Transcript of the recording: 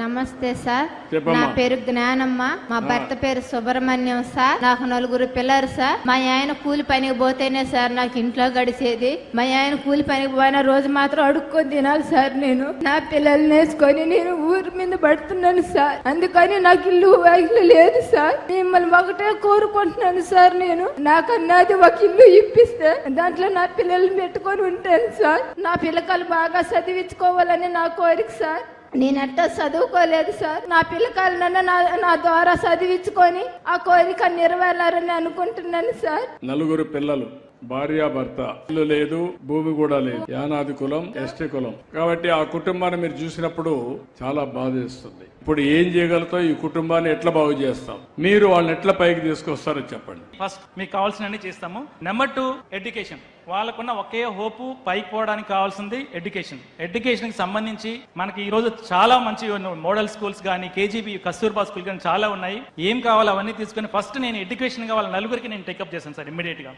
నమస్తే సార్. నా పేరు జ్ఞానమ్మ. మా భర్త పేరు సుబ్రహ్మణ్యం సార్. నాకు నలుగురు పిల్లలు సార్. మా ఆయన కూలి పనికి పోతేనే సార్ నాకు ఇంట్లో గడిచేది. మా ఆయన కూలి పనికి పోయిన రోజు మాత్రం అడుక్కొని తినాలి సార్ నేను. నా పిల్లల్ని వేసుకొని నేను ఊరి మీద పడుతున్నాను సార్. అందుకని నాకు ఇల్లు వాకిలు లేదు సార్. మిమ్మల్ని ఒకటే కోరుకుంటున్నాను సార్ నేను. నాకన్నది ఒక ఇల్లు ఇప్పిస్తే దాంట్లో నా పిల్లల్ని పెట్టుకొని ఉంటాను సార్. నా పిల్లకాయలు బాగా చదివించుకోవాలని నా కోరిక సార్. నేను చదువుకోలేదు సార్. నా పిల్లకాయలన్నా నా నా ద్వారా చదివించుకొని ఆ కోరిక నెరవేరాలని అనుకుంటున్నాను సార్. నలుగురు పిల్లలు. భార్య భర్త ఇల్లు లేదు భూమి కూడా లేదు. యానాది కులం ఎస్టీ కులం. కాబట్టి ఆ కుటుంబాన్ని మీరు చూసినప్పుడు చాలా బాధ చేస్తుంది ఇప్పుడు ఏం చేయగలుగుతావు ఈ కుటుంబాన్ని ఎట్లా బాగు చేస్తాం? మీరు వాళ్ళని ఎట్లా పైకి తీసుకొస్తారో చెప్పండి. ఫస్ట్ మీకు కావాల్సినవి చేస్తాము. నెంబర్ టూ ఎడ్యుకేషన్ వాళ్ళకున్న ఒకే హోపు పైకి పోవడానికి కావాల్సింది ఎడ్యుకేషన్ ఎడ్యుకేషన్కి సంబంధించి మనకి ఈ రోజు చాలా మంచి మోడల్ స్కూల్స్ కానీ కేజీబీ కస్తూర్బా స్కూల్ కానీ చాలా ఉన్నాయి. ఏం కావాలో అవన్నీ తీసుకొని ఫస్ట్ నేను ఎడ్యుకేషన్ కావాలి నలుగురికి నేను టేకప్ చేశాను సార్ ఇమ్మీడియట్గా.